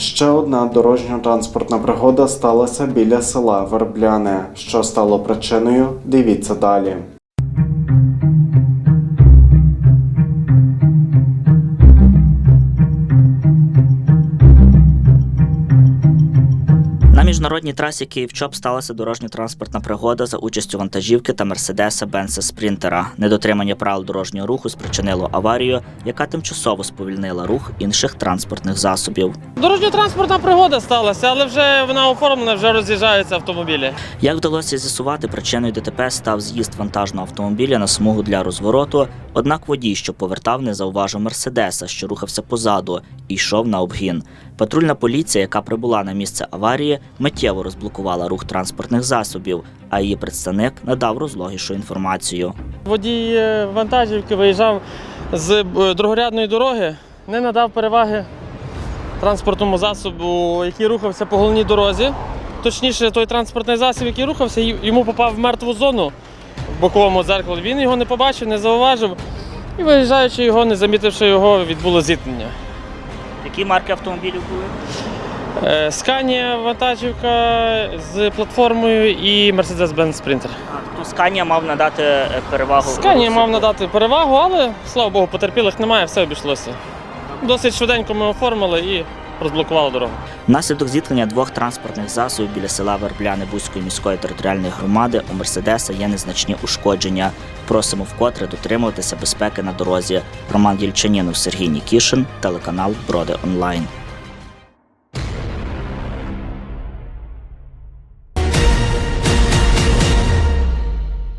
Ще одна дорожньо-транспортна пригода сталася біля села Вербляне. Що стало причиною? Дивіться далі. Міжнародній трасі Київ-Чоп сталася дорожньо-транспортна пригода за участю вантажівки та мерседеса Бенса Спрінтера. Недотримання правил дорожнього руху спричинило аварію, яка тимчасово сповільнила рух інших транспортних засобів. Дорожньо-транспортна пригода сталася, але вже вона оформлена, вже роз'їжджаються автомобілі. Як вдалося з'ясувати, причиною ДТП став з'їзд вантажного автомобіля на смугу для розвороту. Однак водій, що повертав, не зауважив мерседеса, що рухався позаду, і йшов на обгін. Патрульна поліція, яка прибула на місце аварії, миттєво розблокувала рух транспортних засобів, а її представник надав розлогішу інформацію. Водій е, вантажівки виїжджав з е, другорядної дороги, не надав переваги транспортному засобу, який рухався по головній дорозі. Точніше, той транспортний засіб, який рухався, йому попав в мертву зону в боковому дзеркалі. Він його не побачив, не зауважив. І виїжджаючи його, не замітивши його, відбуло зіткнення. Які марки автомобілів були? Е, Сканія вантажівка з платформою і Mercedes-Benz Sprinter. Тобто Сканія мав надати е, перевагу. Сканія мав надати перевагу, але слава Богу, потерпілих немає, все обійшлося. Досить швиденько ми оформили і розблокували дорогу. Внаслідок зіткнення двох транспортних засобів біля села Вербляни Бузької міської територіальної громади у Мерседеса є незначні ушкодження. Просимо вкотре дотримуватися безпеки на дорозі. Роман Єльчанінов, Сергій Нікішин, телеканал Броди Онлайн.